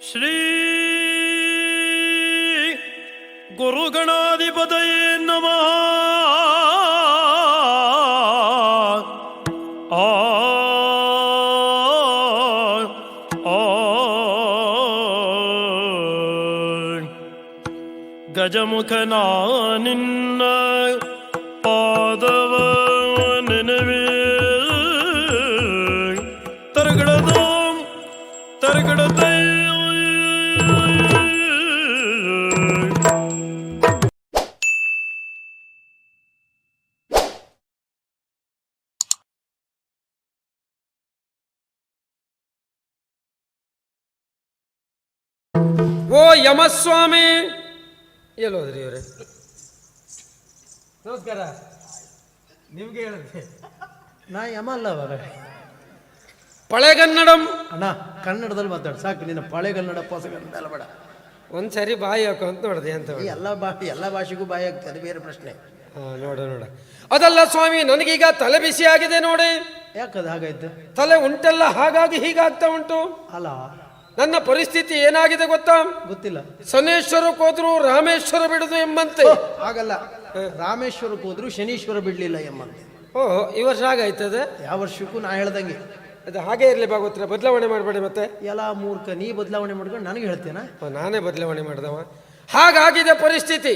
ಶ್ರೀ ಗುರುಗಣಾಧಿಪತಯೇ ನಮಃ ಆ ಆ ಯಮಸ್ವಾಮಿ. ಎಲ್ಲೋದ್ರಿ ಇವರೇ. ನಮಸ್ಕಾರ. ನಿಮ್ಗೆ ಹೇಳಿದೆ ನಾ ಯಮ ಅಲ್ಲ ಅವರ. ಪಳೆಗನ್ನಡಂ. ಅಣ್ಣ ಕನ್ನಡದಲ್ಲಿ ಮಾತಾಡು ಸಾಕು ನಿನ್ನ ಪಳೆಗನ್ನಡ ಹೊಸಗನ್ನಡ ಬೇಡ ಬೇಡ. ಒಂದ್ಸರಿ ಬಾಯಿ ಹಾಕು ಅಂತ ನೋಡಿದೆ ಅಂತ ಈ ಎಲ್ಲ ಬಾ ಎಲ್ಲ ಭಾಷೆಗೂ ಬಾಯಿ ಹಾಕ್ತದೆ ಅದು ಬೇರೆ ಪ್ರಶ್ನೆ. ಹಾಂ ನೋಡ ನೋಡ. ಅದಲ್ಲ ಸ್ವಾಮಿ ನನಗೀಗ ತಲೆ ಬಿಸಿ ಆಗಿದೆ ನೋಡಿ. ಯಾಕದು ಹಾಗಾಯ್ತು? ತಲೆ ಉಂಟೆಲ್ಲ ಹಾಗಾಗಿ ಹೀಗಾಗ್ತಾ ಉಂಟು. ಅಲ್ಲ ನನ್ನ ಪರಿಸ್ಥಿತಿ ಏನಾಗಿದೆ ಗೊತ್ತಾ? ಗೊತ್ತಿಲ್ಲ. ಶನೇಶ್ವರಕ್ಕೆ ಹೋದ್ರು ರಾಮೇಶ್ವರ ಬಿಡುದು ಎಂಬಂತೆ. ಆಗಲ್ಲ ರಾಮೇಶ್ವರಕ್ಕೆ ಹೋದ್ರು ಶನೀಶ್ವರ ಬಿಡ್ಲಿಲ್ಲ ಎಂಬಂತೆ. ಓ ಈ ವರ್ಷ ಹಾಗಾಯ್ತದೆ ಯಾವ ವರ್ಷಕ್ಕೂ ನಾ ಹೇಳ್ದಂಗೆ. ಅದು ಹಾಗೆ ಇರಲಿ ಭಾಗವತ್ರ ಬದಲಾವಣೆ ಮಾಡಬೇಡಿ ಮತ್ತೆ. ಎಲ್ಲ ಮೂರ್ಖ ನೀ ಬದಲಾವಣೆ ಮಾಡ್ಕೊಂಡು ನನಗೆ ಹೇಳ್ತೇನಾ? ನಾನೇ ಬದಲಾವಣೆ ಮಾಡ್ದವ. ಹಾಗಾಗಿದೆ ಪರಿಸ್ಥಿತಿ.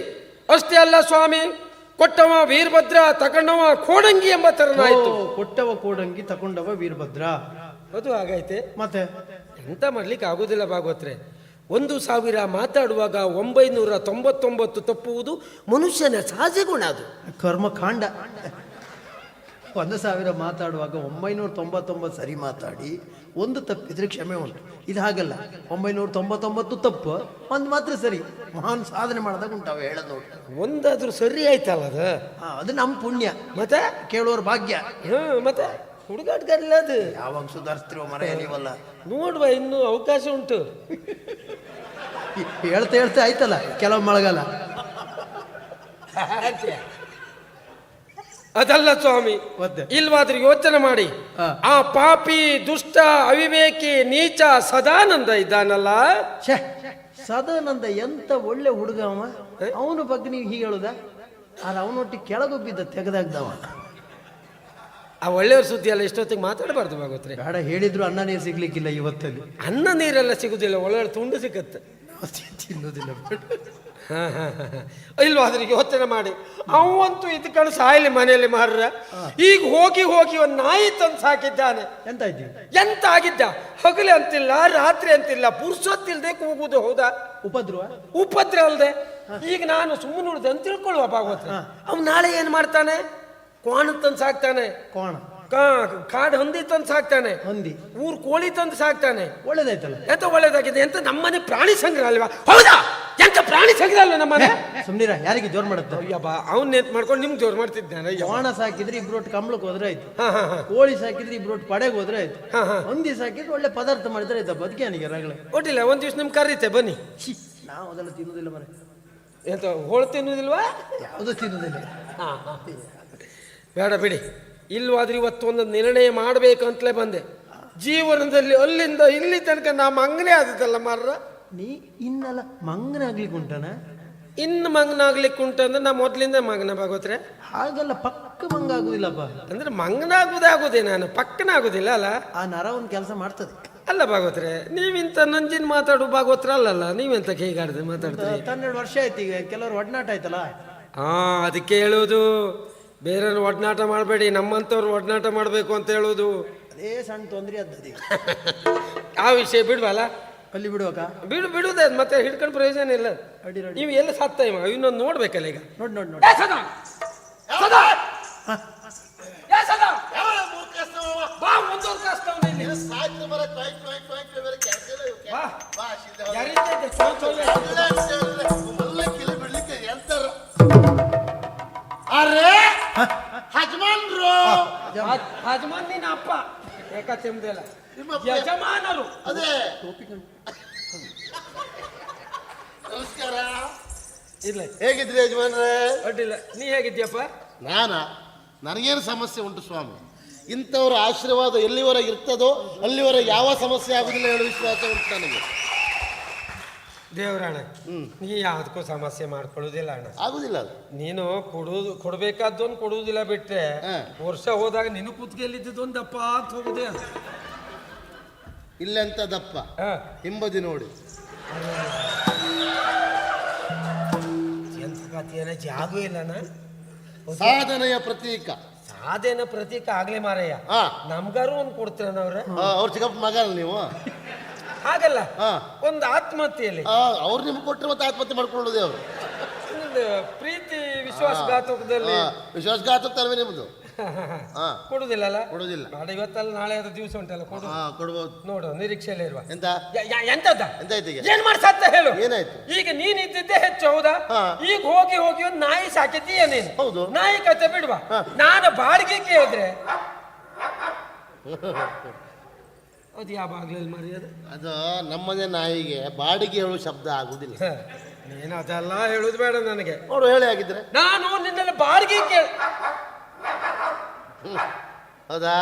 ಅಷ್ಟೇ ಅಲ್ಲ ಸ್ವಾಮಿ ಕೊಟ್ಟವ ವೀರಭದ್ರ ತಗೊಂಡವ ಕೋಡಂಗಿ ಎಂಬ ತರನಾಯ್ತು ಕೊಟ್ಟವ ಕೋಡಂಗಿ ತಕೊಂಡವ ವೀರಭದ್ರ. ಅದು ಹಾಗೈತೆ. ಮತ್ತೆ? ಎಂತ ಮಾಡ್ಲಿಕ್ಕೆ ಆಗೋದಿಲ್ಲ ಭಾಗವತ್ರೆ. ಒಂದು ಸಾವಿರ ಮಾತಾಡುವಾಗ ಒಂಬೈನೂರ ತೊಂಬತ್ತೊಂಬತ್ತು ತಪ್ಪುವುದು ಮನುಷ್ಯನ ಸಹಜ ಗುಣ ಅದು. ಕರ್ಮಕಾಂಡ. ಒಂದು ಸಾವಿರ ಮಾತಾಡುವಾಗ ಒಂಬೈನೂರ ತೊಂಬತ್ತೊಂಬತ್ತು ಸರಿ ಮಾತಾಡಿ ಒಂದು ತಪ್ಪಿದ್ರೆ ಕ್ಷಮೆ ಉಂಟು. ಇದು ಹಾಗಲ್ಲ. ಒಂಬೈನೂರ ತೊಂಬತ್ತೊಂಬತ್ತು ತಪ್ಪು ಒಂದು ಮಾತ್ರ ಸರಿ. ಮಹಾನ್ ಸಾಧನೆ ಮಾಡಿದಾಗ ಉಂಟಾವ ಹೇಳೋದು ನೋಡಿ. ಒಂದಾದ್ರೂ ಸರಿ ಆಯ್ತಲ್ಲ ಅದು? ಅದು ನಮ್ಮ ಪುಣ್ಯ. ಮತ್ತೆ? ಕೇಳೋರ್ ಭಾಗ್ಯ. ಹ್ಮ್ ಹುಡುಗಾಟಗಾರಿಲ್ಲ ಅದು. ಯಾವಾಗ ಸುಧಾರಿಸ್ತಿರೋ ಮರ ನೀವಲ್ಲ. ನೋಡುವ ಇನ್ನು ಅವಕಾಶ ಉಂಟು. ಹೇಳ್ತಾ ಹೇಳ್ತಾ ಆಯ್ತಲ್ಲ ಕೆಲವು ಮಳೆಗಾಲ. ಅದಲ್ಲ ಸ್ವಾಮಿ ಮತ್ತೆ? ಇಲ್ವಾದ್ರೆ ಯೋಚನೆ ಮಾಡಿ. ಆ ಪಾಪಿ ದುಷ್ಟ ಅವಿವೇಕಿ ನೀಚ ಸದಾನಂದ ಇದ್ದಾನಲ್ಲ? ಛೆ, ಸದಾನಂದ ಎಂತ ಒಳ್ಳೆ ಹುಡುಗ ಅವನು ಅವನ ಬಗ್ಗೆ ನೀವು ಹೀಗೆ ಹೇಳುದ? ಆದ್ರೆ ಅವನೊಟ್ಟಿಗೆ ಕೆಳಗೊಬ್ಬಿದ್ದ ತೆಗೆದಾಗ್ದವ. ಆ ಒಳ್ಳೆಯವ್ರ ಸುದ್ದಿ ಎಲ್ಲ ಇಷ್ಟೊತ್ತಿಗೆ ಮಾತಾಡಬಾರ್ದು ಭಾಗವತ್ರೆ ಬೇಡ ಹೇಳಿದ್ರು ಅನ್ನ ನೀರು ಸಿಗ್ಲಿಕ್ಕಿಲ್ಲ ಇವತ್ತಲ್ಲಿ. ಅನ್ನ ನೀರೆಲ್ಲ ಸಿಗುದಿಲ್ಲ ಒಳ್ಳೆ ತುಂಡು ಸಿಕ್ಕತ್ತೆ ತಿನ್ನೋದಿಲ್ಲ ಹಾ, ಹಾ, ಹಾ. ಇಲ್ವಾ ಅದ್ರಿಗೆ ಯೋಚನೆ ಮಾಡಿ. ಅವಂತೂ ಇದಕ್ಕಳು ಸಾಯಲಿ ಮನೆಯಲ್ಲಿ ಮಾರ್ರ. ಈಗ ಹೋಗಿ ಹೋಗಿ ಒಂದು ನಾಯಿ ತಂದು ಸಾಕಿದ್ದಾನೆ. ಎಂತ ಇದ್ದೀವಿ ಎಂತ ಆಗಿದ್ದ? ಹಗಲಿ ಅಂತಿಲ್ಲ ರಾತ್ರಿ ಅಂತಿಲ್ಲ ಪುರುಷೊತ್ತಿಲ್ದೆ ಕೂಗುದು ಹೌದಾ? ಉಪದ್ರವ? ಉಪದ್ರ ಅಲ್ದೆ. ಈಗ ನಾನು ಸುಮ್ಮನೆ ಉಳಿದೆ ಅಂತ ತಿಳ್ಕೊಳ್ಳುವ ಭಾಗವತ ಅವ್ನು ನಾಳೆ ಏನ್ ಮಾಡ್ತಾನೆ? ಕೋಣ ತಂದು ಸಾಕ್ತಾನೆ. ಕೋಣ ಕಾಡು ಹಂದಿ ತಂದು ಸಾಕ್ತಾನೆ. ಹೊಂದಿ. ಊರ್ ಕೋಳಿ ತಂದು ಸಾಕ್ತಾನೆ. ಒಳ್ಳೇದಾಯ್ತಲ್ಲ. ಎಂತ ಒಳ್ಳೇದಾಗಿದೆ? ಎಂತ ನಮ್ಮನೆ ಪ್ರಾಣಿ ಸಂಗ್ರಹ ಅಲ್ವಾ? ಹೌದಾ? ಎಂತ ಪ್ರಾಣಿ ಸಂಗ್ರಹ ಅಲ್ವಾ ನಮ್ಮನೆ? ಸುಮ್ನಿರ ಯಾರಿಗೆ ಜೋರ್ ಮಾಡುತ್ತೆ? ಅಯ್ಯಬ್ಬ ಅವ್ನ ನೆನ್ಪ್ ಮಾಡ್ಕೊಂಡು ನಿಮ್ಗೆ ಜೋರ್ ಮಾಡ್ತಿದ್ದಾನೆ. ಕೋಣ ಸಾಕಿದ್ರೆ ಇಬ್ರೊಟ್ಟು ಕಂಬಳಕ್ಕೆ ಹೋದ್ರೆ ಆಯ್ತು. ಹಾ ಹಾ ಹಾ. ಕೋಳಿ ಸಾಕಿದ್ರೆ ಇಬ್ರೊಟ್ಟು ಪಡೆಗೆ ಹೋದ್ರೆ ಆಯ್ತು. ಹಂದಿ ಹಾ. ಹೊಂದಿ ಸಾಕಿದ್ರೆ ಒಳ್ಳೆ ಪದಾರ್ಥ ಮಾಡಿದ್ರೆ ಆಯ್ತಾ. ಬದುಕಿ ನನಗೆ ರಗಳೆ. ಒಟ್ಟಿಲ್ಲ ಒಂದ್ ದಿವ್ಸ ನಿಮ್ಗೆ ಕರೀತೆ ಬನ್ನಿ. ನಾವು ಅದೆಲ್ಲ ತಿನ್ನೋದಿಲ್ಲ ಮರೆ ಎಂತ ಹೋಳು ತಿನ್ನೋದಿಲ್ವಾ? ಯಾವುದು ತಿನ್ನೋದಿಲ್ಲ. ಹಾ, ಹಾ. ಬೇಡ ಬಿಡಿ. ಇಲ್ವಾದ್ರೆ ಇವತ್ತು ಒಂದು ನಿರ್ಣಯ ಮಾಡಬೇಕು ಅಂತಲೇ ಬಂದೆ. ಜೀವನದಲ್ಲಿ ಅಲ್ಲಿಂದ ಇಲ್ಲಿ ತನಕ ನಾ ಮಂಗನೇ ಆದದಲ್ಲ ಮಾರ್ರ? ನೀ ಇನ್ನಲ್ಲ ಮಂಗನಾಗ್ಲಿಕ್ಕೆ ಉಂಟನ? ಇನ್ನು ಮಂಗನಾಗ್ಲಿಕ್ಕೆ ಉಂಟಂದ್ರೆ ನಾ ಮೊದಲಿಂದ ಮಂಗನ ಭಾಗವತ್ರೆ. ಹಾಗಲ್ಲ ಪಕ್ಕ ಮಂಗ ಆಗುದಿಲ್ಲಪ್ಪ ಅಂದ್ರೆ ಮಂಗನಾಗುದೇ ಆಗುದೇ ನಾನು ಪಕ್ಕನ ಆಗುದಿಲ್ಲ ಅಲ್ಲ? ಆ ನರ ಒಂದು ಕೆಲಸ ಮಾಡ್ತದೆ. ಅಲ್ಲ ಭಾಗವತ್ರೆ ನೀವಿಂತ ನಂಜಿನ ಮಾತಾಡು ಭಾಗವತ್ರ ಅಲ್ಲಲ್ಲ ನೀವೆಂತ ಹೀಗಾಡ್ದೆ ಮಾತಾಡ್ತೀರಿ? ಹನ್ನೆರಡು ವರ್ಷ ಆಯ್ತು ಈಗ ಕೆಲವರು ಒಡನಾಟ ಆಯ್ತಲ್ಲ? ಹಾ ಅದಕ್ಕೆ ಹೇಳೋದು ಬೇರೆಯವ್ರು ಒಡನಾಟ ಮಾಡಬೇಡಿ ನಮ್ಮಂಥವ್ರು ಒಡನಾಟ ಮಾಡಬೇಕು ಅಂತ ಹೇಳೋದು. ಅದೇ ಸಣ್ಣ ತೊಂದರೆ ಅದ್ದದಿ ಆ ವಿಷಯ ಬಿಡ್ವಲ್ಲ? ಅಲ್ಲಿ ಬಿಡುವಾಗ ಬಿಡು ಬಿಡುದೇ ಮತ್ತೆ ಹಿಡ್ಕೊಂಡು ಪ್ರಯೋಜನ ಇಲ್ಲ. ಅಡಿ ನೋಡಿ ನೀವು ಎಲ್ಲ ಸತ್ತ ಇವ? ಇನ್ನೊಂದು ನೋಡ್ಬೇಕಲ್ಲ ಈಗ. ನೋಡಿ ನೋಡಿ ನೋಡಿ! ಬಾ, ಏಕತೆಂಬುದೆಲ್ಲ. ನಿಮ್ಮ ಯಜಮಾನರು. ಅದೇ. ನಮಸ್ಕಾರ. ಇಲ್ಲ ಹೇಗಿದ್ರಿ ಯಜಮಾನ್ರೇ? ಅಡ್ಡಿಲ್ಲ. ನೀ ಹೇಗಿದ್ಯಪ್ಪ ನಾನ? ನನಗೇನು ಸಮಸ್ಯೆ ಉಂಟು ಸ್ವಾಮಿ? ಇಂಥವ್ರ ಆಶೀರ್ವಾದ ಎಲ್ಲಿವರೆಗೆ ಇರ್ತದೋ ಅಲ್ಲಿವರೆಗೆ ಯಾವ ಸಮಸ್ಯೆ ಆಗುದಿಲ್ಲ ಹೇಳೋ ವಿಶ್ವಾಸ ಉಂಟು ನನಗೆ. ದೇವರಣ್ಣ ನೀ ಯಾವ್ದಕ್ಕೂ ಸಮಸ್ಯೆ ಮಾಡ್ಕೊಳ್ಳೋದಿಲ್ಲ ಅಣ್ಣ. ಆಗುದಿಲ್ಲ ಅದು. ನೀನು ಕೊಡುವುದು ಕೊಡ್ಬೇಕಾದ್ದೊಂದು ಕೊಡುವುದಿಲ್ಲ ಬಿಟ್ರೆ. ವರ್ಷ ಹೋದಾಗ ನಿನ್ನ ಕೂತ್ಗೆಲ್ಲಿದ್ದೊಂದು ದಪ್ಪ ಅಂತ ಹೋಗುದೇ ಇಲ್ಲ ಇಲ್ಲೆಂತ ದಪ್ಪ. ಹಿಂಬದಿ ನೋಡಿ. ಎಂತ ಕಥೆಯನ್ನ ಜಾಗೂ ಇಲ್ಲಣ್ಣ ಸಾಧನೆಯ ಪ್ರತೀಕ. ಸಾಧೇನ ಪ್ರತೀಕ ಆಗ್ಲಿ ಮಾರಯ್ಯ. ನಮ್ಗಾರು ಒಂದು ಕೊಡ್ತೀರ ಅವ್ರ? ಅವ್ರ ಚಿಕ್ಕಪ್ಪ ಮಗ ನೀವು? ಹಾಗಲ್ಲ. ಹಾ. ಒಂದು ಆತ್ಮಹತ್ಯೆಯಲ್ಲಿ. ಅವ್ರು ನಿಮ್ಗೆ ಕೊಟ್ಟರೆ ಮತ್ತೆ ಆತ್ಮಹತ್ಯೆ ಮಾಡ್ಕೊಳ್ಳೋದೇ ಅವರು. ಒಂದು ಪ್ರೀತಿ ವಿಶ್ವಾಸಘಾತಕದಲ್ಲಿ. ವಿಶ್ವಾಸಘಾತಕ ತರವೇ ನಿಮ್ದು? ಹಾ. ಕೊಡುದಿಲ್ಲಲ್ಲ? ಕೊಡುದಿಲ್ಲ. ನಾಳೆ ಇವತ್ತಲ್ಲ ನಾಳೆ ಅದು ದಿವಸ ಉಂಟಲ್ಲ ಕೊಡು. ಹಾ ಕೊಡ್ಬೋದು. ನೋಡು ನಿರೀಕ್ಷೆಯಲ್ಲಿ ಇರುವ ಎಂತ? ಯ- ಯ- ಎಂತದ ಎಂತ ಆಯ್ತು ಈಗ? ಏನ್ ಮಾಡ್ಸತ್ತ ಹೇಳು. ಏನಾಯ್ತು? ಈಗ ನೀನ್ ಇದ್ದಿದ್ದೇ ಹೆಚ್ಚು ಹೌದಾ? ಹಾ. ಈಗ ಹೋಗಿ ಹೋಗಿ ಒಂದು ನಾಯಿ ಸಾಕಿದ್ದೀಯ ನೀನು? ಹೌದು. ನಾಯಿ ಕತೆ ಬಿಡುವ. ಹಾ. ನಾನು ಬಾಡಿಗೆ ಕೇಳಿದ್ರೆ ಅದು ಯಾವ ಬಾಗ್ಲಲ್ಲಿ ಮರ್ಯಾದೆ? ಅದು ನಮ್ಮನೆ ನಾಯಿಗೆ ಬಾಡಿಗೆ ಹೇಳುವ ಶಬ್ದ ಆಗುದಿಲ್ಲ. ನೀನು ಅದೆಲ್ಲ ಹೇಳುದು ಬೇಡ ನನಗೆ. ನೋಡು ಹೇಳಿ ಆಗಿದ್ರೆ ನಾನು ನಿನ್ನಲ್ಲಿ ಬಾಡಿಗೆ ಕೇಳ ಹೌದಾ?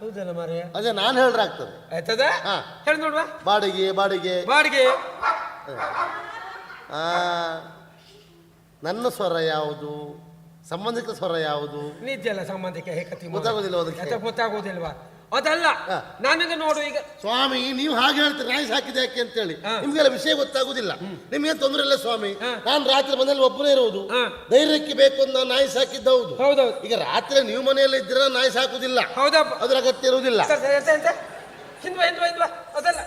ಹೌದಲ್ಲ ಮರ್ಯ ಅದೇ ನಾನು ಹೇಳ್ರಾಗ್ತದೆ ಆಯ್ತದ? ಹಾ. ಹೇಳಿ ನೋಡುವ. ಬಾಡಿಗೆ ಬಾಡಿಗೆ. ಬಾಡಿಗೆ. ನನ್ನ ಸ್ವರ ಯಾವುದು? ಸಂಬಂಧಿಕ ಸ್ವರ ಯಾವುದು? ನಿಜ ಅಲ್ಲ ಸಂಬಂಧಿಕ ಹೇಗೆ ಗೊತ್ತಾಗೋದಿಲ್ಲ ಅದಕ್ಕೆ. ಗೊತ್ತಾಗೋದಿಲ್ವಾ? ಅದಲ್ಲ. ನನಗೆ ನೋಡು ಈಗ. ಸ್ವಾಮಿ ನೀವು ಹಾಗೆ ಹೇಳ್ತೀರಿ ನಾಯಿ ಸಾಕಿದೆ ಯಾಕೆ ಅಂತೇಳಿ. ಹೇಳಿ ನಿಮ್ಗೆಲ್ಲ ವಿಷಯ ಗೊತ್ತಾಗುದಿಲ್ಲ. ನಿಮ್ಗೆ ತೊಂದರೆ ಇಲ್ಲ ಸ್ವಾಮಿ. ನಾನು ರಾತ್ರಿ ಮನೆಯಲ್ಲಿ ಒಬ್ಬನೇ ಇರುವುದು. ಹಾ. ಧೈರ್ಯಕ್ಕೆ ಬೇಕು ಅಂತ ನಾನು ನಾಯಿ ಸಾಕಿದ್ದ ಹೌದು. ಹೌದೌದು. ಈಗ ರಾತ್ರಿ ನೀವು ಮನೆಯಲ್ಲಿ ಇದ್ರೆ ನಾಯಿ ಸಾಕುದಿಲ್ಲ. ಹೌದಪ್ಪ. ಅದ್ರ ಅಗತ್ಯ ಇರುವುದಿಲ್ಲ. ಎಂತ, ಎಂತ, ಅದಲ್ಲ.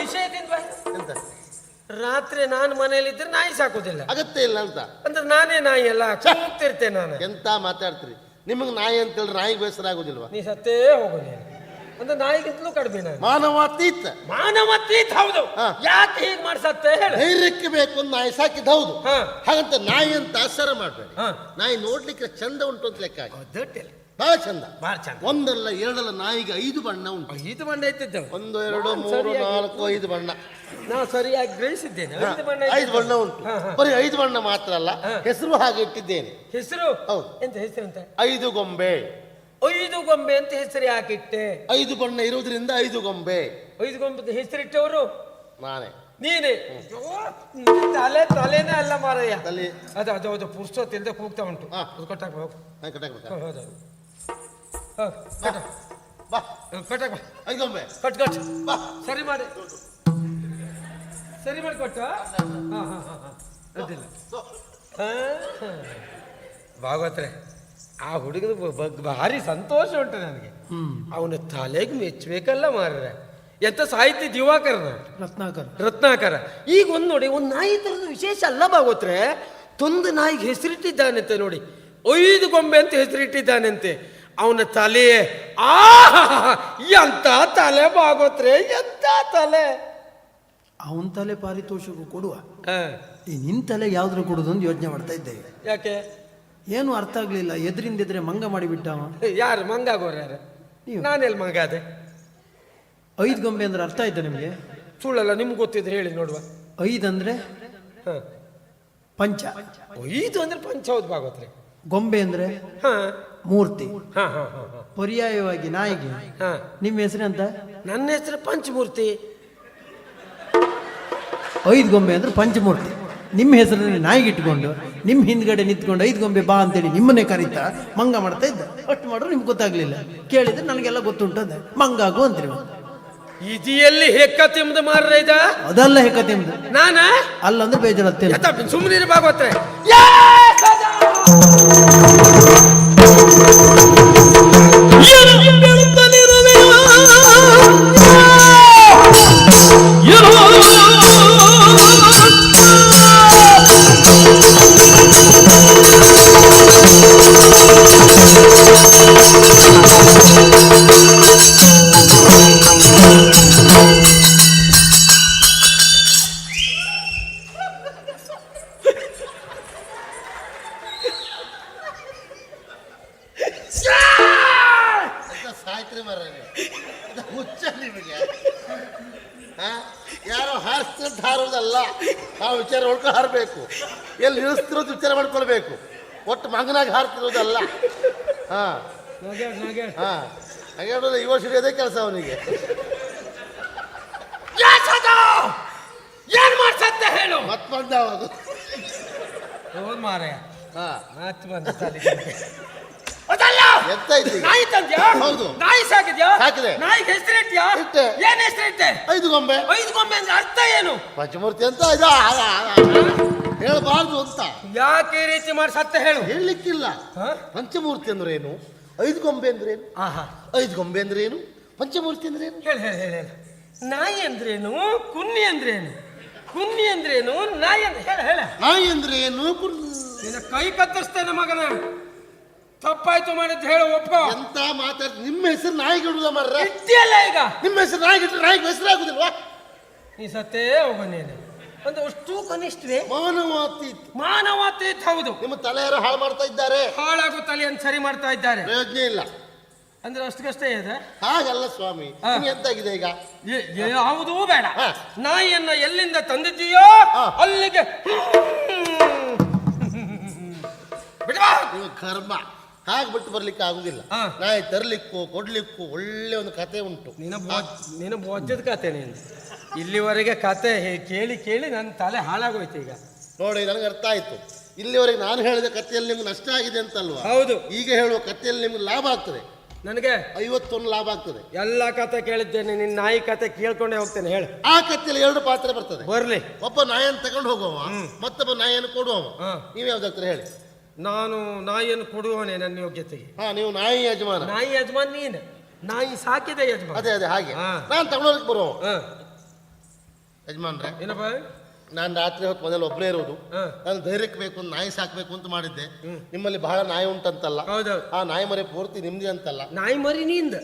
ವಿಷಯದಿಂದ ಎಂತ? ರಾತ್ರಿ ನಾನು ಮನೆಯಲ್ಲಿದ್ದರೆ ನಾಯಿ ಸಾಕುದಿಲ್ಲ. ಅಗತ್ಯ ಇಲ್ಲ ಅಂತ. ಅಂದ್ರೆ ನಾನೇ ನಾಯಿ ಅಲ್ಲ ಕೂಗ್ತಿರ್ತೇನೆ ನಾನು. ಎಂತ ಮಾತಾಡ್ತೀರಿ? ನಿಮಗೆ ನಾಯಿ ಅಂತ ಹೇಳಿ ನಾಯಿಗೆ ಬೇಸರ ಆಗುದಿಲ್ವಾ? ನೀ ಸತ್ತೇ ಹೋಗು ನೀನು. ಅಂದ್ರೆ ನಾಯಿಗಿಂತಲೂ ಕಡಿಮೆ ಮಾನವಾತೀತ. ಮಾನವಾತೀತ ಹೌದು. ಯಾಕೆ ಹೀಗೆ ಮಾಡ್ಸತ್ತೆ ಧೈರ್ಯಕ್ಕೆ ಬೇಕು ಅಂತ ನಾಯಿ ಸಾಕಿದ್ ಹೌದು. ಹಾಗಂತ ನಾಯಿ ಅಂತ ಅಸರ ಮಾಡಬೇಡಿ. ನಾಯಿ ನೋಡ್ಲಿಕ್ಕೆ ಚಂದ ಉಂಟು ಅಂತ ಲೆಕ್ಕ ಬಹಳ ಚಂದ. ಬಹಳ ಚಂದ. ಒಂದಲ್ಲ ಎರಡಲ್ಲ ನಾಯಿಗೆ ಐದು ಬಣ್ಣ ಉಂಟು. ಐದು ಬಣ್ಣ ಇತ್ತಿದ್ದೆ ಒಂದು ಎರಡು ಮೂರು ನಾಲ್ಕು ಐದು ಬಣ್ಣ. ನಾ ಸರಿಯಾಗಿ ಗ್ರಹಿಸಿದ್ದೇನೆ. ಐದು ಬಣ್ಣ ಐದು ಬಣ್ಣ ಉಂಟು. ಬರೀ ಐದು ಬಣ್ಣ ಮಾತ್ರ ಅಲ್ಲ. ಹೆಸರು ಹಾಗೆ ಇಟ್ಟಿದ್ದೇನೆ. ಹೆಸರು? ಹೌದು. ಎಂತ ಹೆಸರು ಅಂತ? ಐದು ಗೊಂಬೆ. ಐದು ಗೊಂಬೆ ಅಂತ ಹೆಸರು ಹಾಕಿಟ್ಟೆ ಐದು ಬಣ್ಣ ಇರುವುದರಿಂದ ಐದು ಗೊಂಬೆ. ಐದು ಗೊಂಬೆ ಹೆಸರಿಟ್ಟವರು? ನಾನೇ. ನೀನೆ? ಅಯ್ಯೋ, ನಿನ್ ತಲೆ ತಲೆನೇ ಅಲ್ಲ ಮಾರಯ್ಯ. ತಲೆ. ಅದು ಅದು ಅದು ಪುರ್ಸೊತ್ತಿಂದ ಕೂಗ್ತಾ ಉಂಟು. ಹಾ. ಅದು ಕಟ್ಟಾಕ ಹೋಗು. ನಾನ್ ಕಟ್ಟಾಕ್ಬೇಕಾ? ಹೌದು ಹೌದು. ಹೋಗು. ಬಾ. ಕಟ್ಟಾಕ ಬಾ. ಐದು ಗೊಂಬೆ. Cut cut. ಬಾ. ಸರಿ ಮಾಡಿ. ಸರಿ ಮಾಡಿ ಕೊಟ್ಟ ಹಾಂ? ಹಾ ಹಾ ಹಾ ಅಡ್ಡಿಲ್ಲ ಹಾ, ಹಾ. ಭಾಗವತ್ರೆ. ಆ ಹುಡುಗದ ಬಗ್ಗೆ ಭಾರಿ ಸಂತೋಷ ಉಂಟು ನನಗೆ. ಅವನ ತಲೆಗೆ ಮೆಚ್ಚಬೇಕಲ್ಲ ಮಾರ್ರೆ. ಎಂತ ಸಾಹಿತ್ಯ ದಿವಾಕರನ? ರತ್ನಾಕರ. ರತ್ನಾಕರ. ಈಗ ಒಂದು ನೋಡಿ ಒಂದು ನಾಯಿ ತರದ ವಿಶೇಷ ಅಲ್ಲ ಬಾಗೋತ್ರೆ. ತೊಂದು ನಾಯಿಗೆ ಹೆಸರಿಟ್ಟಿದ್ದಾನಂತೆ ನೋಡಿ. ಐದು ಗೊಂಬೆ ಅಂತ ಹೆಸರಿಟ್ಟಿದ್ದಾನಂತೆ. ಅವನ ತಲೆ ಆ ಎಂತ ತಲೆ ಬಾಗೋತ್ರೆ ಎಂತ ತಲೆ. ಅವನ ತಲೆ ಪಾರಿತೋಷಕ್ಕೂ ಕೊಡುವ. ನಿನ್ನ ಈ ನಿನ್ ತಲೆ ಯಾವ್ದ್ರ ಕೊಡೋದು ಅಂತ ಯೋಚನೆ ಮಾಡ್ತಾ ಇದ್ದೇವೆ ಯಾಕೆ? ಏನು ಅರ್ಥ ಆಗ್ಲಿಲ್ಲ. ಎದ್ರಿಂದ ಎದ್ರೆ ಮಂಗ ಮಾಡಿಬಿಟ್ಟ ಯಾರು ಮಂಗ ಯಾರು? ನೀವು. ನಾನೆಲ್ಲಿ ಮಂಗ ಅದೇ ಐದು ಗೊಂಬೆ ಅಂದ್ರೆ ಅರ್ಥ ಆಯ್ತಾ ನಿಮಗೆ? ಸುಳ್ಳಲ್ಲ ನಿಮ್ಗೆ ಗೊತ್ತಿದ್ರೆ ಹೇಳಿ ನೋಡುವ. ಐದು ಅಂದ್ರೆ ಹ. ಪಂಚ. ಐದು ಅಂದ್ರೆ ಪಂಚ ಹೌದು ಭಾಗವತ್ರೆ. ಗೊಂಬೆ ಅಂದ್ರೆ ಹಾ. ಮೂರ್ತಿ. ಪರ್ಯಾಯವಾಗಿ ನಾಯಿಗೆ. ನಿಮ್ಮ ನಿಮ್ಮ ಅಂತ ನನ್ನ ಹೆಸರು ಪಂಚಮೂರ್ತಿ. ಐದು ಗೊಂಬೆ ಅಂದ್ರೆ ಪಂಚಮೂರ್ತಿ. ನಿಮ್ಮ ಹೆಸರಲ್ಲಿ ನಾಯಿಗೆ ಇಟ್ಕೊಂಡು ನಿಮ್ಮ ಹಿಂದ್ಗಡೆ ನಿಂತ್ಕೊಂಡು ಐದು ಗೊಂಬೆ ಬಾ ಅಂತೇಳಿ ನಿಮ್ಮನ್ನೇ ಕರೀತಾ ಮಂಗ ಮಾಡ್ತಾ ಇದ್ದ. ಅಷ್ಟು ಮಾಡ್ರು ನಿಮ್ಗೆ ಗೊತ್ತಾಗ್ಲಿಲ್ಲ. ಕೇಳಿದ್ರೆ ನನಗೆಲ್ಲ ಗೊತ್ತುಂಟು ಅದೇ ಮಂಗಾಗು ಅಂತೀರಿ ಇದಿಯಲ್ಲಿ ಹೆಕ್ಕ ತಿಮ್ದು ಮಾರ್ರ ಇದ? ಅದಲ್ಲ ಹೆಕ್ಕ ತಿಮ್ದು ನಾನ? ಅಲ್ಲಂದ್ರೆ ಬೇಜಾರತ್ತೆ ಸುಮ್ಮನೆ ಭಾಗವತ್ರೆ. ಹಾರ್ತಿರೋದಲ್ಲ. ಹಾಂ. ಹಾ. ಹಾಗೆ ಹೇಳೋದು ಯುವ ಅದೇ ಕೆಲಸ ಅವನಿಗೆ. ಏನ್ ಮಾಡ್ಸತ್ತೆ ಹೇಳು? ಮತ್ತೆ ಬಂದ ಅವನು ಹೌದು ಮಾರಾಯ. ಹಾ. ಮತ್ತೆ ಬಂದ ತಲೆ ಎತ್ತೈತಿ ನಾಯಿ ತಂದ್ಯಾ? ಹೌದು. ನಾಯಿ ಸಾಕಿದ್ಯಾ? ಸಾಕಿದೆ. ನಾಯಿಗೆ ಹೆಸರಿಟ್ಯಾ ಇಟ್ಟೆ. ಏನ್ ಹೆಸರಿಟ್ಟೆ ಐದು ಗೊಂಬೆ. ಐದು ಗೊಂಬೆ ಅಂದ್ರೆ ಅರ್ಥ ಏನು? ಪಂಚಮೂರ್ತಿ ಅಂತ ಇದು. ಹೇಳಬಾರ್ದು ಅಂತ. ಯಾಕೆ ಈ ರೀತಿ ಮಾಡಿ ಸತ್ಯ ಹೇಳು. ಹೇಳಲಿಕ್ಕಿಲ್ಲ. ಹಾ? ಪಂಚಮೂರ್ತಿ ಅಂದ್ರೆ ಏನು ಐದು ಗೊಂಬೆ ಅಂದ್ರೆ ಏನು ಆಹಾ. ಐದು ಗೊಂಬೆ ಅಂದ್ರೆ ಏನು ಪಂಚಮೂರ್ತಿ ಅಂದ್ರೆ ಏನು ಹೇಳು ಹೇಳು ಹೇಳು. ನಾಯಿ ನಾಯಿ ಅಂದ್ರೇನು? ಕುನ್ನಿ ಅಂದ್ರೇನು? ಕುನ್ನಿ ಅಂದ್ರೇನು? ನಾಯಿ ಅಂದ್ರೆ ಹೇಳ ಹೇಳ. ನಾಯಿ ಅಂದ್ರೆ ಏನು ಕುರ್- ನಿನ್ನ ಕೈ ಕತ್ತರಿಸ್ತೇನೆ ಮಗನ. ತಪ್ಪಾಯ್ತು ಮಾಡಿದ್ದು ಹೇಳು ಒಪ್ಪ. ಎಂತ ಮಾತಾಡ್ ನಿಮ್ಮ ಹೆಸರು ನಾಯಿಗೆ ಇಡುದ ಮರ್ರ? ಇಟ್ಟಿಯಲ್ಲ ಈಗ. ನಿಮ್ಮ ಹೆಸರು ನಾಯಿಗೆ ಇಟ್ಟರೆ ನಾಯಿಗೆ ಹೆಸರು ಆಗುದಿಲ್ವಾ? ನೀ ಸತ್ತೇ ಹೋಗ ನೀನು. ಒಂದು ಅಷ್ಟು ಕನಿಷ್ಠವೇ ಮಾನವಾತಿ ಮಾನವಾತೀತ್ ಹೌದು. ನಿಮ್ಮ ತಲೆ ಯಾರು ಹಾಳು ಮಾಡ್ತಾ ಇದ್ದಾರೆ. ಹಾಳಾಗೋ ತಲೆಯನ್ನು ಸರಿ ಮಾಡ್ತಾ ಇದ್ದಾರೆ. ಪ್ರಯೋಜನ ಇಲ್ಲ. ಅಂದ್ರೆ ಅಷ್ಟಕ್ಕಷ್ಟೇ ಇದೆ. ಹಾಗಲ್ಲ ಸ್ವಾಮಿ ಎಂತಾಗಿದೆ ಈಗ? ಯಾವುದೂ ಬೇಡ. ನಾಯಿಯನ್ನು ಎಲ್ಲಿಂದ ತಂದಿದ್ದೀಯೋ ಅಲ್ಲಿಗೆ ಕರ್ಮ. ಹಾಗೆ ಬಿಟ್ಟು ಬರ್ಲಿಕ್ಕೆ ಆಗುದಿಲ್ಲ. ಹಾ. ನಾಯಿ ತರ್ಲಿಕ್ಕೂ ಕೊಡ್ಲಿಕ್ಕೂ ಒಳ್ಳೆ ಒಂದು ಕತೆ ಉಂಟು. ನಿನ್ನ ಬೊ- ನಿನ್ನ ಬೊಜ್ಜದ ಕತೆ ನೀನು. ಇಲ್ಲಿವರೆಗೆ ಕತೆ ಹೇ- ಕೇಳಿ ಕೇಳಿ ನನ್ನ ತಲೆ ಹಾಳಾಗೋಯ್ತು ಈಗ. ನೋಡಿ ನನಗೆ ಅರ್ಥ ಆಯ್ತು. ಇಲ್ಲಿವರೆಗೆ ನಾನು ಹೇಳಿದ ಕಥೆಯಲ್ಲಿ ನಿಮ್ಗೆ ನಷ್ಟ ಆಗಿದೆ ಅಂತಲ್ವಾ? ಹೌದು. ಈಗ ಹೇಳುವ ಕಥೆಯಲ್ಲಿ ನಿಮ್ಗೆ ಲಾಭ ಆಗ್ತದೆ. ನನಗೆ ಐವತ್ತೊಂದು ಲಾಭ ಆಗ್ತದೆ. ಎಲ್ಲ ಕತೆ ಕೇಳಿದ್ದೇನೆ ನಿನ್ನ ನಾಯಿ ಕತೆ ಕೇಳ್ಕೊಂಡೇ ಹೋಗ್ತೇನೆ ಹೇಳು. ಆ ಕಥೆಯಲ್ಲಿ ಎರಡು ಪಾತ್ರ ಬರ್ತದೆ. ಬರ್ಲಿ. ಒಬ್ಬ ನಾಯನ್ನು ತಗೊಂಡು ಹೋಗುವ ಮತ್ತೊಬ್ಬ ನಾಯಿಯನ್ನು ಕೊಡುವವ. ಹಾ. ನೀವು ಯಾವ್ದಾಗ್ತಾರೆ ಹೇಳಿ. ನಾನು ನಾಯಿಯನ್ನು ಕೊಡುವನೆ ನನ್ನ ಯೋಗ್ಯತೆಗೆ. ಹಾ ನೀವು ನಾಯಿ ಯಜಮಾನ. ನಾಯಿ ಯಜಮಾನ್ ನೀನು. ನಾಯಿ ಸಾಕಿದೆ ಯಜಮಾನ್. ಅದೇ ಅದೇ ಹಾಗೆ. ಹಾ. ನಾನು ತಗೊಳಕ್ ಬರುವ ಯಜಮಾನ್ ಯಜಮಾನ್ರೆ ಏನಪ್ಪ? ನಾನು ರಾತ್ರಿ ಹೊತ್ತು ಮೊದಲು ಒಬ್ಬನೇ ಇರೋದು. ಹಾ. ನಾನು ಧೈರ್ಯಕ್ಕೆ ಬೇಕು ಅಂತ ನಾಯಿ ಸಾಕಬೇಕು ಅಂತ ಮಾಡಿದ್ದೆ. ನಿಮ್ಮಲ್ಲಿ ಬಹಳ ನಾಯಿ ಉಂಟಂತಲ್ಲ. ಹೌದೌದು ಆ ನಾಯಿ ಮರಿ ಪೂರ್ತಿ ನಿಮ್ದೇ ಅಂತಲ್ಲ. ನಾಯಿ ಮರಿ ನಿಂದ.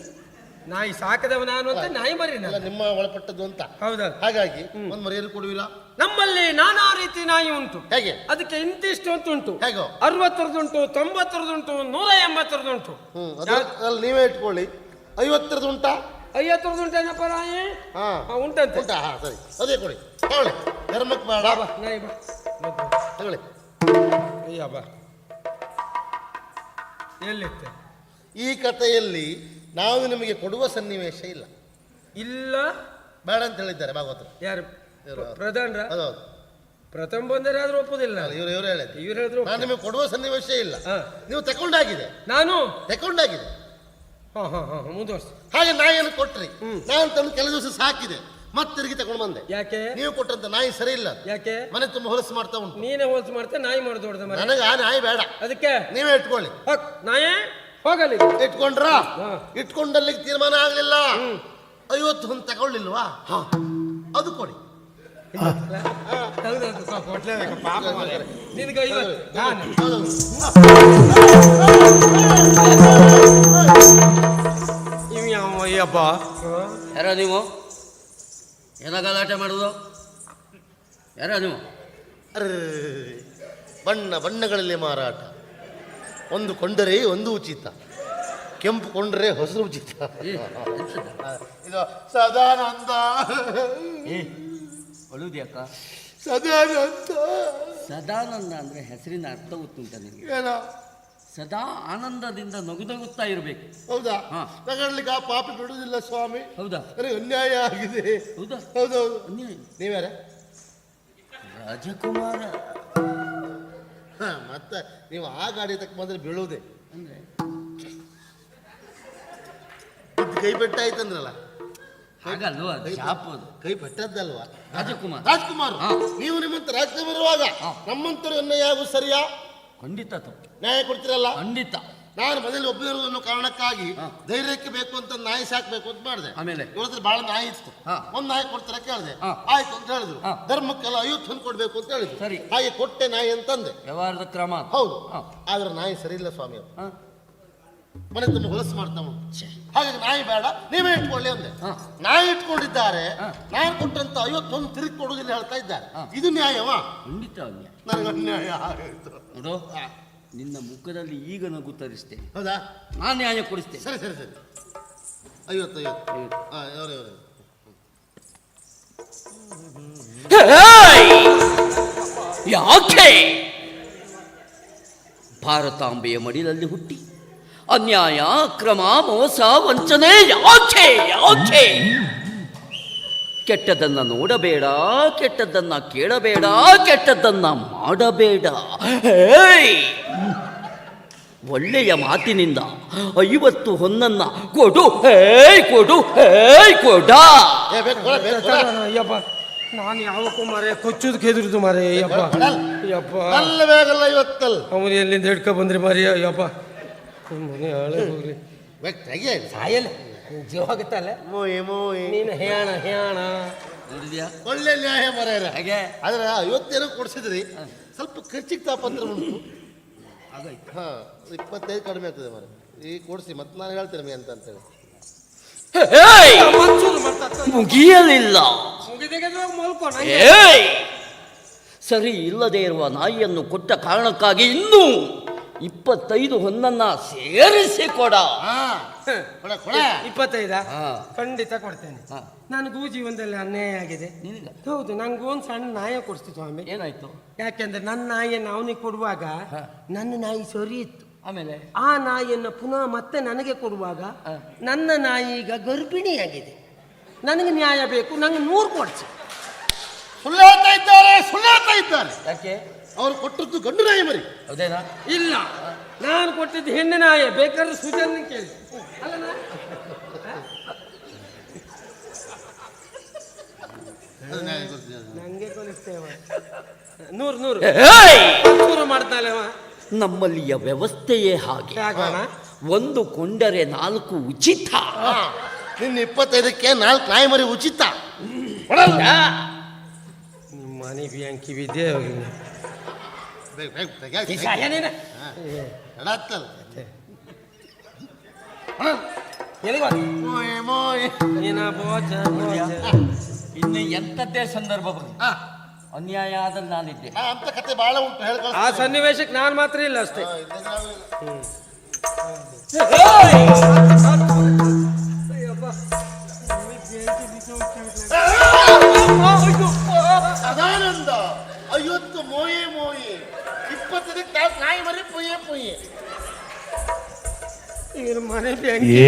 ನಾಯಿ ಸಾಕದವ ನಾನು ಅಂತ ನಾಯಿ ಮರಿ ನಾನು ನಿಮ್ಮ ಒಳಪಟ್ಟದ್ದು ಅಂತ. ಹೌದೌದು ಹಾಗಾಗಿ ಒಂದು ಮರಿಯಲ್ಲಿ ಕೊಡುವಿಲ್ಲ ನಮ್ಮಲ್ಲಿ ನಾನಾ ರೀತಿ ನಾಯಿ ಉಂಟು. ಹೇಗೆ? ಅದಕ್ಕೆ ಇಂತಿಷ್ಟು ಅಂತ ಉಂಟು ಹೇಗೋ? ಅರವತ್ತರದುಂಟು ತೊಂಬತ್ತರದುಂಟು ನೂರ ಎಂಬತ್ತರದುಂಟು. ಹ್ಮ್ ಅದ್ರಲ್ಲಿ ನೀವೇ ಇಟ್ಕೊಳ್ಳಿ. ಐವತ್ತರದ್ದು ಉಂಟಾ ಐವತ್ತರದುಂಟು ಏನಪ್ಪ ನಾಯಿ? ಹಾ. ಹಾ, ಉಂಟಂತೆ. ಉಂಟಾ? ಹಾ ಸರಿ. ಅದೇ ಕೊಡಿ. ತಗೊಳ್ಳಿ. ಧರ್ಮಕ್ಕೆ ಬೇಡ. ಬಾ ನಾಯಿ ಬಾ ಬಾ. ತಗೊಳ್ಳಿ. ಅಯ್ಯ ಬಾ. ಎಲ್ಲಿತ್ತೆ? ಈ ಕಥೆಯಲ್ಲಿ ನಾವು ನಿಮಗೆ ಕೊಡುವ ಸನ್ನಿವೇಶ ಇಲ್ಲ. ಇಲ್ಲ. ಬೇಡ ಅಂತ ಹೇಳಿದ್ದಾರೆ ಭಾಗವತರು. ಯಾರು. ಪ್ರಧಾನರ? ಹೌದೌದು ಪ್ರಥಮ ಬಂದರೆ ಆದ್ರೂ ಒಪ್ಪುದಿಲ್ಲ. ಇವ್ರು ಇವ್ರು ಹೇಳಿದ್ರು ಇವ್ರು ಹೇಳಿದ್ರು ನಾನು ನಿಮಗೆ ಕೊಡುವ ಸನ್ನಿವೇಶ ಇಲ್ಲ. ಹಾ. ನೀವು ತಕೊಂಡಾಗಿದೆ ನಾನು? ತಕೊಂಡಾಗಿದೆ ಹಾ ಹಾ ಹಾ ಮುಂದುವರ್ಸಿ ಹಾಗೆ ನಾಯಿಯನ್ನು ಕೊಟ್ರಿ. ನಾನು ತಂದು ಕೆಲ ದಿವಸ ಸಾಕಿದೆ. ಮತ್ತೆ ತಿರುಗಿ ತಗೊಂಡು ಬಂದೆ. ಯಾಕೆ? ನೀವು ಕೊಟ್ಟಂತ ನಾಯಿ ಸರಿ ಇಲ್ಲ. ಯಾಕೆ? ಮನೆ ತುಂಬಾ ಹೊಲಸು ಮಾಡ್ತಾ ಉಂಟು. ನೀನೇ ಹೊಲಸು ಮಾಡ್ತಾ ನಾಯಿ ಮಾಡೋದು ಹೊಡೆದ ಮರ ನನಗೆ ಆ ನಾಯಿ ಬೇಡ. ಅದಕ್ಕೆ? ನೀವೇ ಇಟ್ಕೊಳ್ಳಿ. ಹೋಗ್ ನಾಯೇ ಹೋಗಲಿ. ಇಟ್ಕೊಂಡ್ರ? ಹಾ. ಇಟ್ಕೊಂಡಲ್ಲಿ ತೀರ್ಮಾನ ಆಗ್ಲಿಲ್ಲ. ಐವತ್ತು ಒಂದು ತಗೊಳ್ಳಿಲ್ವಾ? ಅದು ಕೊಡಿ. ಹೌದೌದು ಕೊಡ್ಲೇಬೇಕು ಪಾಪ ಮಾರ್ರೆ. ನಿನಗೆ ಐವತ್ತು ನಾನು ಇವ್ ಯಾವ ಅಯ್ಯಪ್ಪ ಯಾರ ನೀವು? ಏನ ಗಲಾಟೆ ಮಾಡೋದು ಯಾರ ನೀವು? ಅರ್ರ್. ಬಣ್ಣ ಬಣ್ಣಗಳಲ್ಲಿ ಮಾರಾಟ. ಒಂದು ಕೊಂಡರೆ ಒಂದು ಉಚಿತ. ಕೆಂಪು ಕೊಂಡರೆ ಹೊಸರು ಉಚಿತ. ಇದು ಸದಾನಂದ. ಅಳುದ್ಯಾಕ ಸದಾನಂದ. ಸದಾನಂದ ಅಂದ್ರೆ ಹೆಸರಿನ ಅರ್ಥ ಗೊತ್ತುಂಟ ನಿಮಗೆ ಏನ? ಸದಾ ಆನಂದದಿಂದ ನಗುನಗುತ್ತಾ ಇರಬೇಕು. ಹೌದಾ? ಹಾಂ. ಆ ಪಾಪಿ ಬಿಡುವುದಿಲ್ಲ ಸ್ವಾಮಿ. ಹೌದಾ? ನನಗೆ ಅನ್ಯಾಯ ಆಗಿದೆ. ಹೌದಾ? ಹೌದೌದು. ಅನ್ಯಾಯ. ನೀವ್ಯಾರ? ರಾಜಕುಮಾರ. ಹ, ಮತ್ತೆ ನೀವು ಆ ಗಾಡಿ ತಕ್ಕ ಬಂದ್ರೆ ಬೀಳುವುದೇ? ಅಂದ್ರೆ? ಕೈ ಪೆಟ್ಟಾಯ್ತಂದ್ರಲ್ಲ ಹಾಗಲ್ವ ಅದು ಶಾಪ ಅದು ಕೈ ಪಟ್ಟದ್ದಲ್ವಾ ರಾಜಕುಮಾರ್ ರಾಜ್ಕುಮಾರ್ ಹಾ. ನೀವು ನಿಮ್ಮಂತ ರಾಜಕುಮಾರ್ ಇರುವಾಗ ನಮ್ಮಂತರು ಯಾವುದು ಸರಿಯಾ ಖಂಡಿತ ತಪ್ಪು ನ್ಯಾಯ ಕೊಡ್ತಿರಲ್ಲ ಖಂಡಿತ ನಾನು ಮನೇಲಿ ಅನ್ನೋ ಕಾರಣಕ್ಕಾಗಿ ಹಾ. ಧೈರ್ಯಕ್ಕೆ ಬೇಕು ಅಂತ ನಾಯಿ ಸಾಕ್ಬೇಕು ಅಂತ ಮಾಡಿದೆ ಆಮೇಲೆ? ಇವ್ರ ಹತ್ರ ಬಹಳ ನಾಯಿ ಇತ್ತು ಒಂದು ಒಂದ್ ನಾಯಿ ಕೊಡ್ತಾರ ಕೇಳಿದೆ ಹಾ. ಆಯ್ತು ಅಂತ ಹೇಳಿದ್ರು ಹಾ. ಧರ್ಮಕ್ಕೆಲ್ಲ ಹೊಂದ್ ಕೊಡ್ಬೇಕು ಅಂತ ಹೇಳಿದ್ರು ಸರಿ. ಹಾಗೆ ಕೊಟ್ಟೆ ನಾಯಿ ಅಂತಂದೆ ವ್ಯವಹಾರದ ಕ್ರಮ ಅದು. ಹೌದು ಹಾ. ಆದ್ರೆ ನಾಯಿ ಸರಿ ಇಲ್ಲ ಸ್ವಾಮಿ ಅವ್ರು. ಹಾ. ಮನೆ ತುಂಬ ಹೊಲಸು ಮಾಡ್ತಾವ ಉಂಟು ಹಾಗಾಗಿ ನಾಯಿ ಬೇಡ ನೀವೇ ಇಟ್ಕೊಳ್ಳಿ ಅಂದೆ. ನಾಯಿ ಇಟ್ಕೊಂಡಿದ್ದಾರೆ. ನಾನು ಕೊಟ್ಟಂತ ಐವತ್ತೊಂದು ತಿರುಗಿ ಕೊಡುವುದಿಲ್ಲ ಹೇಳ್ತಾ ಇದ್ದಾರೆ. ಇದು ನ್ಯಾಯವಾ? ಖಂಡಿತ ಅನ್ಯಾಯ ನನಗೆ ಅನ್ಯಾಯ ನೋಡು ನಿನ್ನ ಮುಖದಲ್ಲಿ ಈಗ ನಗು ತರಿಸ್ತೇನೆ ಹೌದಾ? ನಾನು ನ್ಯಾಯ ಕೊಡಿಸ್ತೇನೆ ಸರಿ ಸರಿ ಸರಿ. ಐವತ್ತು ಐವತ್ತು. ಐವತ್ತು. ಹಾ ಇವರೇ ಇವರೇ ಯಾಕೆ? ಭಾರತಾಂಬೆಯ ಮಡಿಲಲ್ಲಿ ಹುಟ್ಟಿ. ಅನ್ಯಾಯ ಅಕ್ರಮ ಮೋಸ ವಂಚನೆ ಯಾಕೆ ಯಾಕೆ? ಕೆಟ್ಟದನ್ನ ನೋಡಬೇಡ ಕೆಟ್ಟದ್ದನ್ನ ಕೇಳಬೇಡ ಕೆಟ್ಟದ್ದನ್ನ ಮಾಡಬೇಡ! ಒಳ್ಳೆಯ ಮಾತಿನಿಂದ ಐವತ್ತು ಹೊನ್ನನ್ನ ಕೊಡು ಹೇಯ್ ಕೊಡು ಹೇಯ್ ಕೊಡ. ಏ ಬೇಕು ಕೊಡ ಅಯ್ಯಪ್ಪ ನಾನು ಯಾವಕ್ಕೂ ಮಾರೆ ಕೊಚ್ಚೋದಕ್ಕೆ ಕೆದ್ರದು ಮಾರೇ ಅಯ್ಯಪ್ಪ ಅಯ್ಯಪ್ಪ. ಅಲ್ಲ ಬೇಗಲ್ಲ ಇವತ್ತಲ್ಲ. ಅವನು ಎಲ್ಲಿಂದ ಹಿಡ್ಕೊ ಬಂದ್ರಿ ಮಾರಿ ಅಯ್ಯಪ್ಪ. ಮನೆ ಹಾಳೆ ಹೋಗ್ಲಿ ಬೇಕು ಸಾಯಲ್ಲ ಜೀವ ಆಗುತ್ತಲ್ಲ ಮೋಯಿ ಮೋಯಿ. ನೀನು ಹೇಣ ಹೇಣ ನೋಡಿದ್ಯಾ? ಒಳ್ಳೆ ನ್ಯಾಯ ಮರ ಹಾಗೆ? ಆದ್ರೆ ಐವತ್ತೇನೋ ಕೊಡ್ಸಿದ್ರಿ. ಸ್ವಲ್ಪ ಖರ್ಚಿಗೆ ತಾಪತ್ರ ಉಂಟು ಹಾಂ ಇಪ್ಪತ್ತೈದು ಕಡಿಮೆ ಆಗ್ತದೆ ಮರ ಈಗ ಕೊಡಿಸಿ ಮತ್ತೆ ನಾನು ಹೇಳ್ತೇನೆ ಅಂತ ಅಂತೇಳಿ. ಹೇಯ್! ಮಂಚೂರು ಮಾಡ್ತಾ ಮುಗಿಯಲಿಲ್ಲ! ಸರಿ ಇಲ್ಲದೆ ಇರುವ ನಾಯಿಯನ್ನು ಕೊಟ್ಟ ಕಾರಣಕ್ಕಾಗಿ ಇನ್ನೂ ಇಪ್ಪತ್ತೈದು ಹೊನ್ನನ್ನ ಸೇರಿಸಿ ಕೊಡ. ಇಪ್ಪತ್ತೈದ? ಹಾ. ಖಂಡಿತ ಕೊಡ್ತೇನೆ. ನಾನು ನನಗೂ ಜೀವನದಲ್ಲಿ ಅನ್ಯಾಯ ಆಗಿದೆ. ಹೌದು ನಂಗೂ ಒಂದು ಸಣ್ಣ ನಾಯ ಕೊಡಿಸ್ತು ಸ್ವಾಮಿ. ಏನಾಯ್ತು? ಯಾಕೆಂದ್ರೆ ನನ್ನ ನಾಯಿಯನ್ನು ಅವನಿಗೆ ಕೊಡುವಾಗ ನನ್ನ ನಾಯಿ ಸರಿ ಇತ್ತು ಆಮೇಲೆ? ಆ ನಾಯಿಯನ್ನು ಪುನಃ ಮತ್ತೆ ನನಗೆ ಕೊಡುವಾಗ ನನ್ನ ನಾಯಿ ಈಗ ಗರ್ಭಿಣಿಯಾಗಿದೆ. ನನಗೆ ನ್ಯಾಯ ಬೇಕು ನಂಗೆ ನೂರು ಕೊಡ್ಸಿ. ಸುಳ್ಳು ಹೇಳ್ತಾ ಇದ್ದಾರೆ ಸುಳ್ಳು ಹೇಳ್ತಾ ಇದ್ದಾರೆ. ಯಾಕೆ? ಅವ್ರು ಕೊಟ್ಟದ್ದು ಗಂಡು ನಾಯಿ ಮರಿ. ಇಲ್ಲ. ನಾನು ಕೊಟ್ಟಿದ್ದು ಹೆಣ್ಣು ನಾಯಿ. ಬೇಕಾದ್ರೆ ಸುಜನ್ ಕೇಳಿ. ನಂಗೆ ಕೊಲಿಸ್ತೇವ ನೂರು ನೂರು. ನೂರು ಮಾಡ್ತಾನೆ ಅವ. ನಮ್ಮಲ್ಲಿಯ ವ್ಯವಸ್ಥೆಯೇ ಹಾಗೆ. ಒಂದು ಕೊಂಡರೆ ನಾಲ್ಕು ಉಚಿತ. ನಿನ್ನ ಇಪ್ಪತ್ತೈದಕ್ಕೆ ನಾಲ್ಕು ನಾಯಿ ಮರಿ ಉಚಿತ. ನಿಮ್ಮ ಮನೆ ಬ್ಯಾಂಕಿ ವಿದ್ಯೆ ಮೋಯಿ ಮೋಯಿ. ಇನ್ನು ಎಂಥದ್ದೇ ಸಂದರ್ಭ ಬಂತು ಹಾ. ಅನ್ಯಾಯ ಆದ್ರೆ ನಾನಿದ್ದೆ. ಆ, ಅಂತ ಕತೆ ಬಹಳ ಉಂಟು ಹೇಳಿ ಆ ಸನ್ನಿವೇಶಕ್ಕೆ ನಾನು ಮಾತ್ರ ಇಲ್ಲ ಅಷ್ಟೇ. ಸದಾನಂದ ಅಯ್ಯೋ ಇಪ್ಪತ್ತೈದಕ್ಕೆ ನಾಲ್ಕು ನಾಯಿ ಮರಿ ಪುಯ್ಯೆ ಪುಯ್ಯೆ ಇವ್ರ ಮನೆ ಬ್ಯಾಂಕಿ